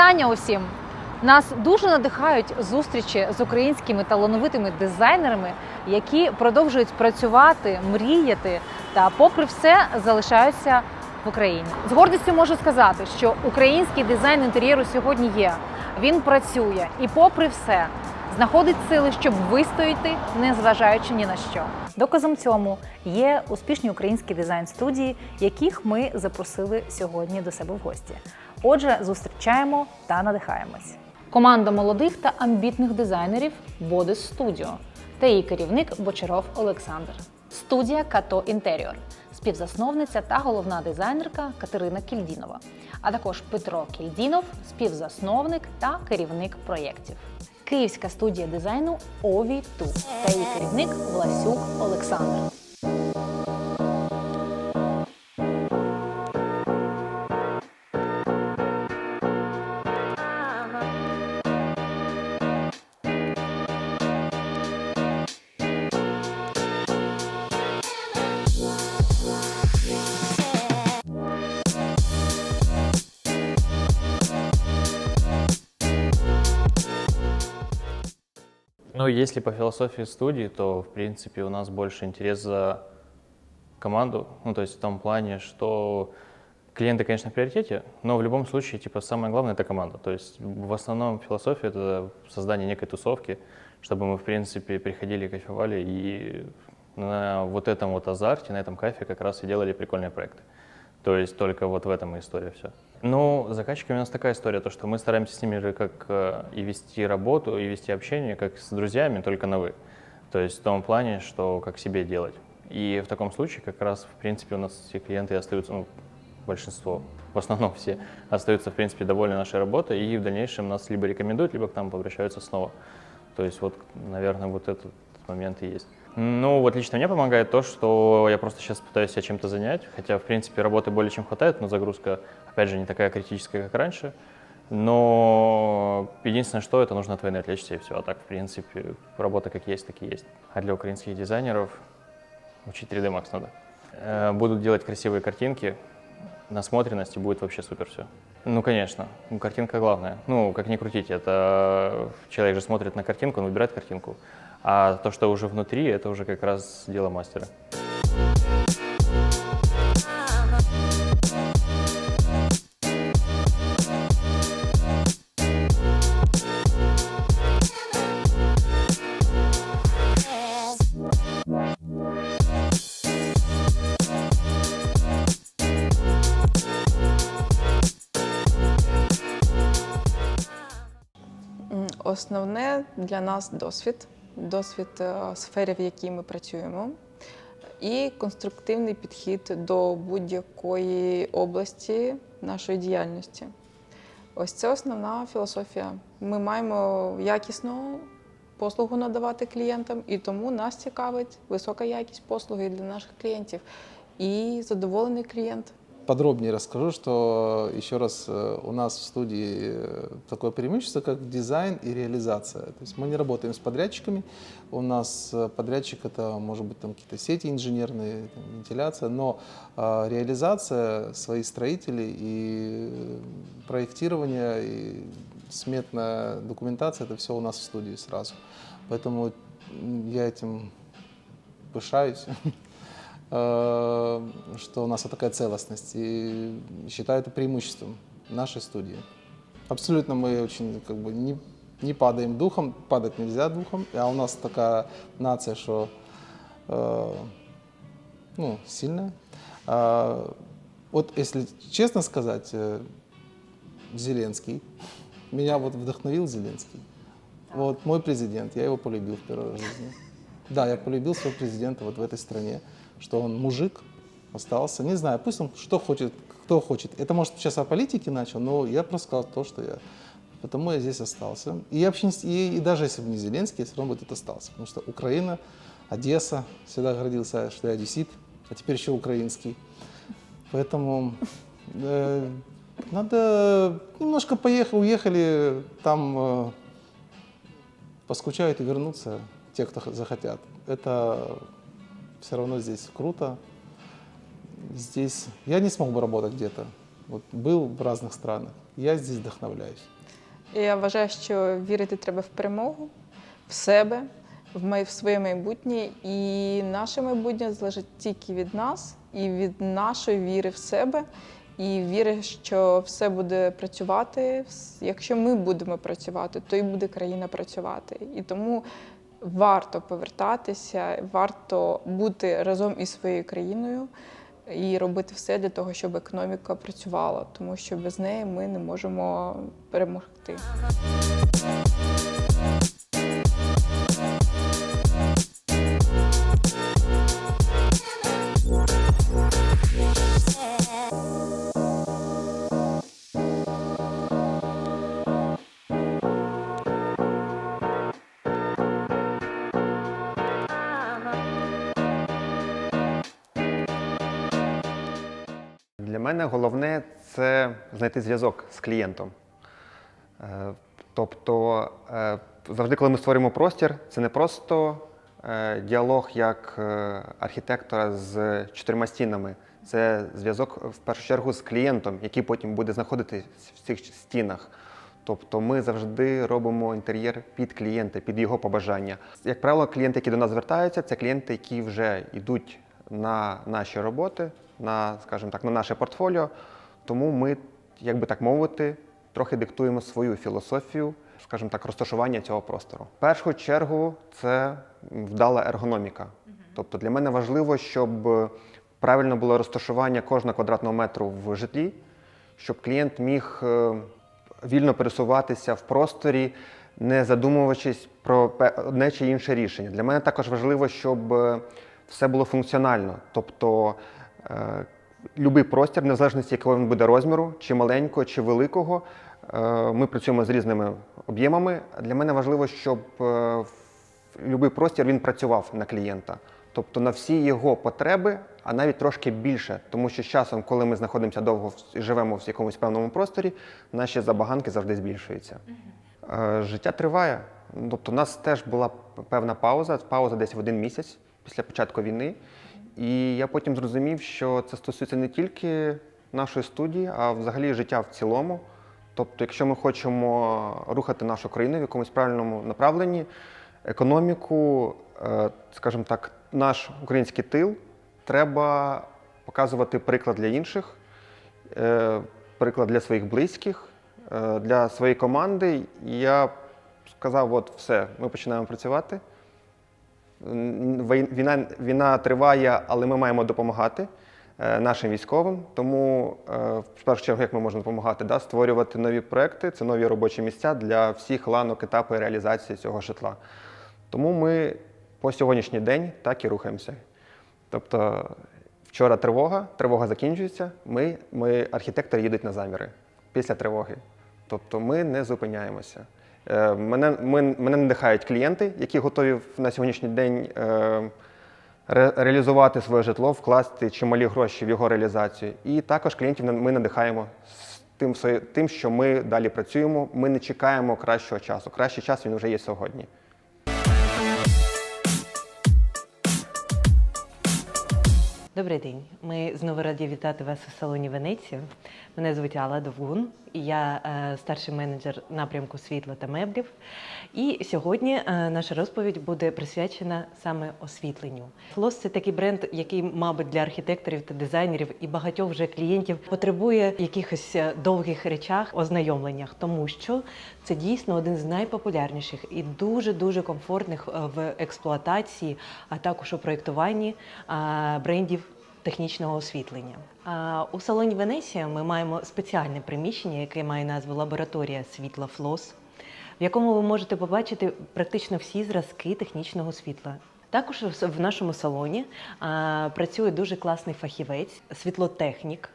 Вітання усім! Нас дуже надихають зустрічі з українськими талановитими дизайнерами, які продовжують працювати, мріяти та, попри все, залишаються в Україні. З гордістю можу сказати, що український дизайн інтер'єру сьогодні є. Він працює і, попри все, знаходить сили, щоб вистояти, незважаючи ні на що. Доказом цьому є успішні українські дизайн студії, яких ми запросили сьогодні до себе в гості. Отже, зустрічаємо та надихаємось. Команда молодих та амбітних дизайнерів Бодис Studio та її керівник Бочаров Олександр. Студія Като Інтеріор, співзасновниця та головна дизайнерка Катерина Кільдінова, а також Петро Кільдінов, співзасновник та керівник проєктів. Київська студія дизайну Ові Ту та її керівник Власюк Олександр. Если по философии студии, то, в принципе, у нас больше интерес за команду. Ну, то есть в том плане, что клиенты, конечно, в приоритете, но в любом случае, типа, самое главное — это команда. То есть в основном философия — это создание некой тусовки, чтобы мы, в принципе, приходили, кайфовали и на вот этом вот азарте, на этом кайфе как раз и делали прикольные проекты. То есть только вот в этом и история все. Ну, с заказчиками у нас такая история, то что мы стараемся с ними же как э, и вести работу, и вести общение, как с друзьями, только на «вы». То есть в том плане, что как себе делать. И в таком случае как раз, в принципе, у нас все клиенты остаются, ну, большинство, в основном все, остаются, в принципе, довольны нашей работой, и в дальнейшем нас либо рекомендуют, либо к нам обращаются снова. То есть вот, наверное, вот этот момент и есть. Ну, вот лично мне помогает то, что я просто сейчас пытаюсь себя чем-то занять, хотя, в принципе, работы более чем хватает, но загрузка, опять же, не такая критическая, как раньше. Но единственное, что это нужно от войны отвлечься и все. А так, в принципе, работа как есть, так и есть. А для украинских дизайнеров учить 3D Max надо. Э, Будут делать красивые картинки, насмотренность и будет вообще супер все. Ну, конечно, ну, картинка главная. Ну, как ни крутите, это человек же смотрит на картинку, он выбирает картинку. А то, что уже внутри, это уже как раз дело мастера. Основне для нас досвід, досвід е, сфери, в якій ми працюємо, і конструктивний підхід до будь-якої області нашої діяльності. Ось це основна філософія. Ми маємо якісну послугу надавати клієнтам, і тому нас цікавить висока якість послуги для наших клієнтів і задоволений клієнт Подробнее расскажу, что еще раз э, у нас в студии э, такое преимущество, как дизайн и реализация. То есть мы не работаем с подрядчиками. У нас э, подрядчик это может быть там какие-то сети инженерные, там, вентиляция, но э, реализация свои строители и э, проектирование и сметная документация это все у нас в студии сразу. Поэтому м, я этим пышаюсь. э, что у нас вот такая целостность. И считаю это преимуществом нашей студии. Абсолютно мы очень как бы не, не падаем духом, падать нельзя духом, а у нас такая нация, что э, ну, сильная. А, вот если честно сказать, э, Зеленский, меня вот вдохновил Зеленский. Вот мой президент, я его полюбил в первой жизни. Да, я полюбил своего президента вот в этой стране, что он мужик, остался. Не знаю, пусть он что хочет, кто хочет. Это может сейчас о политике начал, но я просто сказал то, что я. Потому я здесь остался. И, я вообще, и, и даже если бы не Зеленский, я все равно бы тут остался. Потому что Украина, Одесса, всегда гордился, что я одессит, а теперь еще украинский. Поэтому э, надо немножко поехать, уехали, там э, поскучают и вернутся те, кто захотят. Это все равно здесь круто. Здесь я не смог бы работать где-то. Вот был в разных странах. Я здесь вдохновляюсь. І я вважаю, що вірити треба в перемогу, в себе, в май- в своє майбутнє. І наше майбутнє залежить тільки від нас і від нашої віри в себе. І віри, що все буде працювати. Вс- Якщо ми будемо працювати, то і буде країна працювати. І тому варто повертатися, варто бути разом із своєю країною і робити все для того, щоб економіка працювала, тому що без неї ми не можемо перемогти. Мене головне це знайти зв'язок з клієнтом. Е, Тобто, е, завжди, коли ми створюємо простір, це не просто е, діалог як архітектора з чотирма стінами. Це зв'язок в першу чергу з клієнтом, який потім буде знаходитись в цих стінах. Тобто ми завжди робимо інтер'єр під клієнта, під його побажання. Як правило, клієнти, які до нас звертаються, це клієнти, які вже йдуть на наші роботи, на, скажімо так, на наше портфоліо. Тому ми, як би так мовити, трохи диктуємо свою філософію, скажімо так, розташування цього простору. В першу чергу це вдала ергономіка. Тобто для мене важливо, щоб правильно було розташування кожного квадратного метру в житлі, щоб клієнт міг е, вільно пересуватися в просторі, не задумуючись про одне чи інше рішення. Для мене також важливо, щоб е, все було функціонально. Тобто Любий простір, незалежно якого він буде розміру, чи маленького, чи великого. е, Ми працюємо з різними об'ємами. Для мене важливо, щоб е, будь-який простір він працював на клієнта. Тобто на всі його потреби, а навіть трошки більше. Тому що з часом, коли ми знаходимося довго і живемо в якомусь певному просторі, наші забаганки завжди збільшуються. Е, Життя триває. Тобто, у нас теж була певна пауза, пауза десь в один місяць після початку війни. І я потім зрозумів, що це стосується не тільки нашої студії, а взагалі життя в цілому. Тобто, якщо ми хочемо рухати нашу країну в якомусь правильному направленні, економіку, е, скажімо так, наш український тил, треба показувати приклад для інших, е, приклад для своїх близьких, е, для своєї команди. І я сказав: от все, ми починаємо працювати. Війна, війна триває, але ми маємо допомагати е, нашим військовим. Тому, е, в першу чергу, як ми можемо допомагати, да, створювати нові проекти, це нові робочі місця для всіх ланок етапу реалізації цього житла. Тому ми по сьогоднішній день так і рухаємося. Тобто, вчора тривога, тривога закінчується. Ми, ми архітектори їдуть на заміри після тривоги. Тобто ми не зупиняємося. Е, Мене, мене надихають клієнти, які готові на сьогоднішній день е, ре, реалізувати своє житло, вкласти чималі гроші в його реалізацію. І також клієнтів ми надихаємо тим, що ми далі працюємо. Ми не чекаємо кращого часу. Кращий час він вже є сьогодні. Добрий день. Ми знову раді вітати вас у салоні Венеція. Мене звуть Алла Довгун, і я е, старший менеджер напрямку світла та меблів. І сьогодні е, наша розповідь буде присвячена саме освітленню. Флос це такий бренд, який, мабуть, для архітекторів та дизайнерів і багатьох вже клієнтів потребує якихось е, довгих речах, ознайомленнях, тому що це дійсно один з найпопулярніших і дуже дуже комфортних в експлуатації, а також у проєктуванні брендів технічного освітлення. У салоні Венеція ми маємо спеціальне приміщення, яке має назву Лабораторія світла Флос, в якому ви можете побачити практично всі зразки технічного світла. Також в нашому салоні працює дуже класний фахівець, світлотехнік.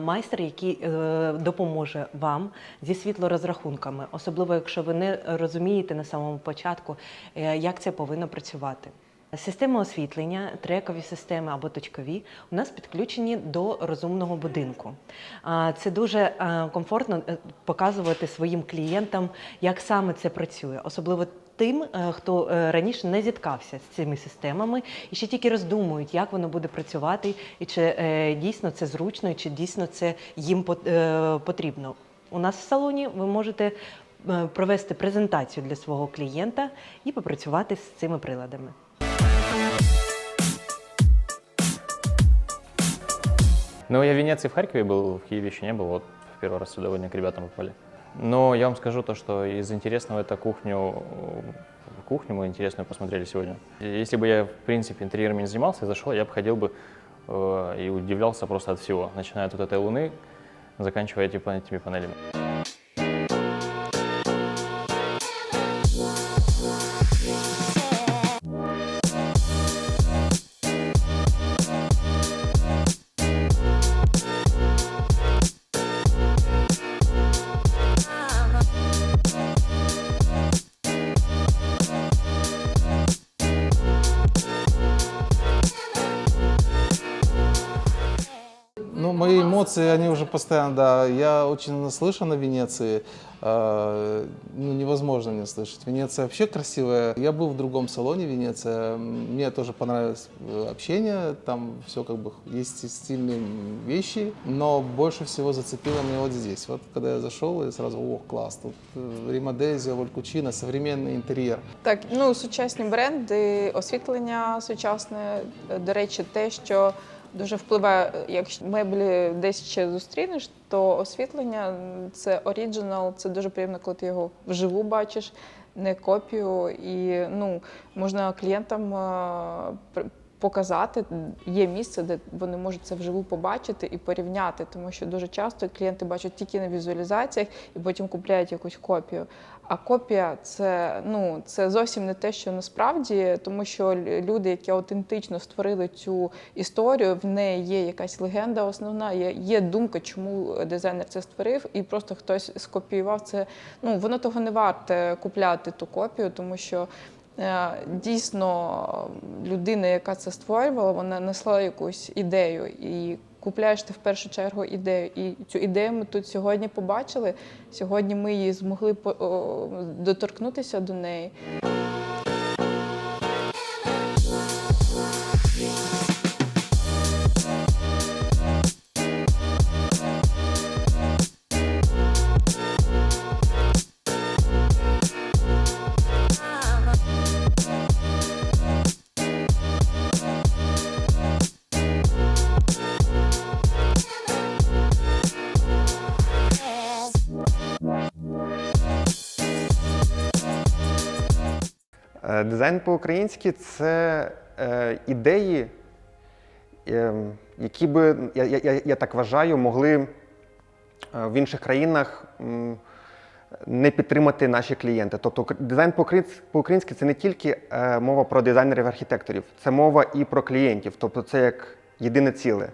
Майстер, який е, допоможе вам зі світлорозрахунками, особливо якщо ви не розумієте на самому початку, е, як це повинно працювати. Системи освітлення, трекові системи або точкові у нас підключені до розумного будинку. Це дуже е, комфортно е, показувати своїм клієнтам, як саме це працює, особливо тим, е, хто раніше не зіткався з цими системами і ще тільки роздумують, як воно буде працювати, і чи дійсно це зручно, і чи дійсно це їм потрібно. У нас в салоні ви можете провести презентацію для свого клієнта і попрацювати з цими приладами. Ну, я в Венеции, в Харькове был, в Киеве еще не был, вот в первый раз сегодня к ребятам попали. Но я вам скажу то, что из интересного это кухню, кухню мы интересную посмотрели сегодня. И Если бы я, в принципе, интерьерами не занимался, я зашел, я бы ходил бы э, и удивлялся просто от всего, начиная от вот этой луны, заканчивая типа этими панелями. мои эмоции, они уже постоянно, да. Я очень наслышан о Венеции. Э, Ну, невозможно не слышать. Венеция вообще красивая. Я был в другом салоне Венеция. Мне тоже понравилось э, общение. Там все как бы есть и стильные вещи. Но больше всего зацепило меня вот здесь. Вот когда я зашел, я сразу, ох, класс. Тут э, Римадезио, Валькучино, современный интерьер. Так, ну сучасні бренди, освітлення сучасне. Е, До речі, те, що дуже впливає, якщо меблі десь ще зустрінеш, то освітлення це оріджинал, це дуже приємно, коли ти його вживу бачиш, не копію. І ну, можна клієнтам е, показати, є місце, де вони можуть це вживу побачити і порівняти, тому що дуже часто клієнти бачать тільки на візуалізаціях і потім купляють якусь копію. А копія це ну це зовсім не те, що насправді, тому що люди, які аутентично створили цю історію, в неї є якась легенда основна, є, є думка, чому дизайнер це створив, і просто хтось скопіював це. Ну воно того не варте купляти ту копію, тому що. Е, Дійсно, людина, яка це створювала, вона несла якусь ідею, і купляєш ти в першу чергу ідею. І цю ідею ми тут сьогодні побачили. Сьогодні ми її змогли доторкнутися до неї. Дизайн по-українськи це е, ідеї, е, які би, я, я, я- так вважаю, могли е, в інших країнах не підтримати наші клієнти. Тобто дизайн по-українсь- по-українськи це не тільки е, мова про дизайнерів архітекторів, це мова і про клієнтів. Тобто це як єдине ціле.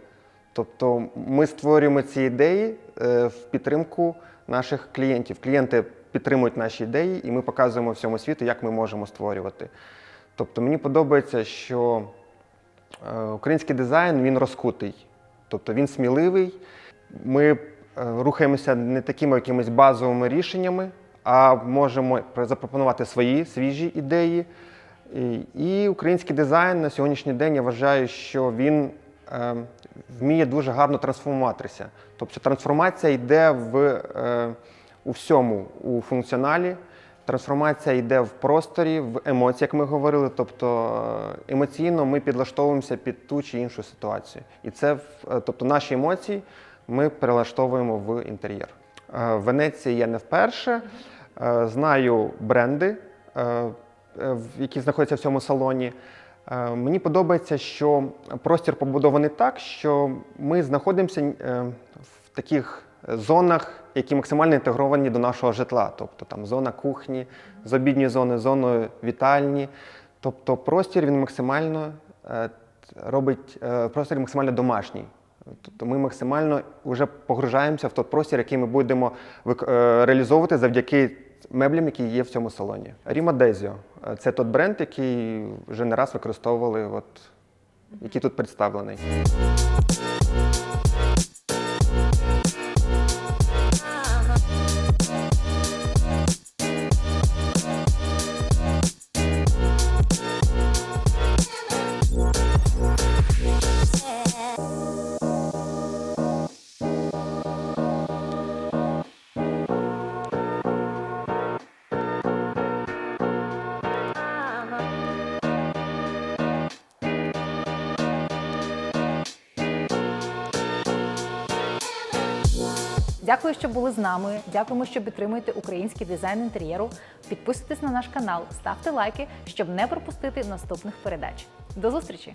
Тобто ми створюємо ці ідеї е, в підтримку наших клієнтів. Клієнти підтримують наші ідеї, і ми показуємо всьому світу, як ми можемо створювати. Тобто мені подобається, що е, український дизайн він розкутий, тобто він сміливий. Ми е, рухаємося не такими якимись базовими рішеннями, а можемо запропонувати свої свіжі ідеї. І, український дизайн на сьогоднішній день я вважаю, що він е, вміє дуже гарно трансформуватися. Тобто трансформація йде в, у всьому, у функціоналі. Трансформація йде в просторі, в емоціях, як ми говорили. Тобто е, емоційно ми підлаштовуємося під ту чи іншу ситуацію. І це е, тобто наші емоції ми перелаштовуємо в інтер'єр. Е, В Венеції я не вперше. Е, Знаю бренди, е, е, які знаходяться в цьому салоні. Е, Мені подобається, що простір побудований так, що ми знаходимося е, в таких зонах, які максимально інтегровані до нашого житла. Тобто там зона кухні, з обідньої зони, зоною вітальні. Тобто простір він максимально е, робить е, простір максимально домашній. Тобто ми максимально вже погружаємося в той простір, який ми будемо е, реалізовувати завдяки меблям, які є в цьому салоні. Ріма Дезіо це той бренд, який вже не раз використовували, от, який тут представлений. Дякую, що були з нами. Дякуємо, що підтримуєте український дизайн інтер'єру. Підписуйтесь на наш канал, ставте лайки, щоб не пропустити наступних передач. До зустрічі!